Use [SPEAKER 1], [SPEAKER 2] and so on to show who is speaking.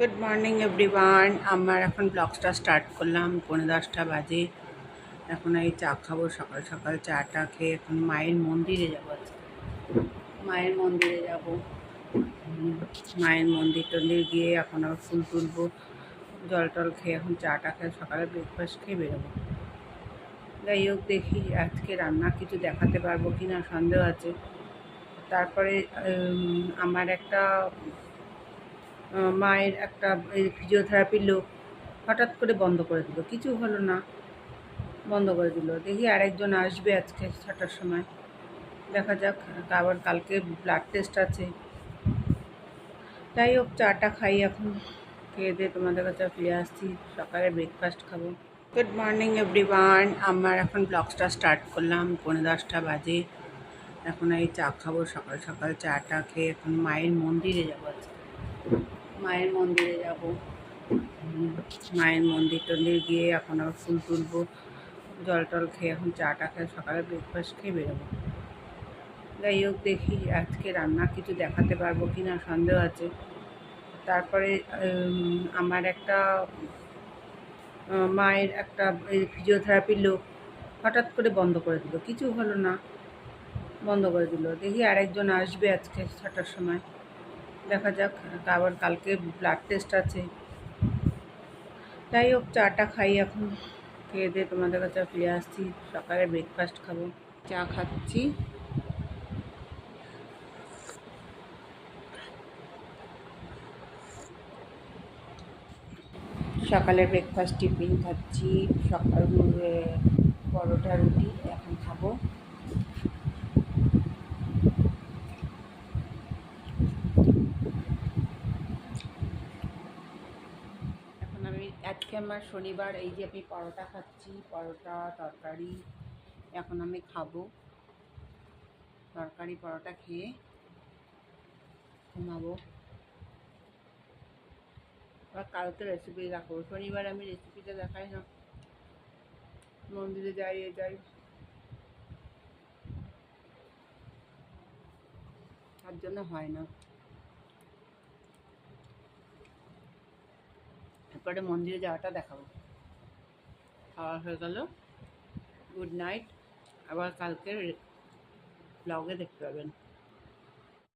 [SPEAKER 1] Good morning everyone আমার এখন ব্লগসটা start করলাম। পনেরো দশটা বাজে। এখন এই চা খাব। সকাল সকাল চাটা খেয়ে এখন মায়ের মন্দিরে যাব মায়ের মন্দিরে যাব। মায়ের মন্দির টন্দির গিয়ে এখন আবার ফুল তুলবো। জল টল খেয়ে এখন চাটা খেয়ে সকালে ব্রেকফাস্ট খেয়ে বেরোবো। যাই হোক, দেখি আজকে রান্না কিছু দেখাতে পারব কি না সন্দেহ আছে। তারপরে আমার একটা মায়ের একটা ফিজিওথেরাপির লোক হঠাৎ করে বন্ধ করে দিল। কিছু হলো না, বন্ধ করে দিল। দেখি আরেকজন আসবে আজকে ছটার সময়। দেখা যাক, আবার কালকে ব্লাড টেস্ট আছে। যাই হোক, চাটা খাই এখন। খেয়ে দিয়ে তোমাদের কাছে ফিরে আসছি। সকালে ব্রেকফাস্ট খাব। গুড মর্নিং এভরিওয়ান আমার এখন ব্লগসটা স্টার্ট করলাম। পনেরো দশটা বাজে। এখন এই চা খাব। সকাল সকাল চাটা খেয়ে এখন মায়ের মন্দিরে যাব আজকে। মায়ের মন্দিরে যাব। মায়ের মন্দির টন্দির গিয়ে এখন আবার ফুল তুলবো, জল টল খেয়ে এখন চাটা খেয়ে সকালে ব্রেকফাস্ট খেয়ে বেরোবো। যাই হোক, দেখি আজকে রান্না কিছু দেখাতে পারব কি না সন্দেহ আছে। তারপরে আমার একটা, মায়ের একটা ফিজিওথেরাপির লোক হঠাৎ করে বন্ধ করে দিল। কিছু হলো না, বন্ধ করে দিল। দেখি আরেকজন আসবে আজকে ছটার সময়। দেখা যাক, আবার কালকে ব্লাড টেস্ট আছে। যাই হোক, চাটা খাই এখন। খেয়ে দিয়ে তোমাদের কাছে ফিরে আসছি। সকালে ব্রেকফাস্ট খাব। চা খাচ্ছি। সকালে ব্রেকফাস্ট টিফিন খাচ্ছি। সকাল পরোটা রুটি এখন খাব। আমি আজকে আমার শনিবার, এই যে আমি পরোটা খাচ্ছি, পরোটা, তরকারি, এখন আমি খাব। তরকারি, পরোটা খেয়ে ঘুমাবো। আর কালকে রেসিপি রাখব শনিবার আমি রেসিপিটা দেখাই না। মন্দিরে যাই, এ যাই। তার জন্য হয় না। এরপরে মন্দিরে যাওয়াটা দেখাবো। খাওয়া হয়ে গেল। গুড নাইট আবার কালকের ব্লগে দেখতে পাবেন।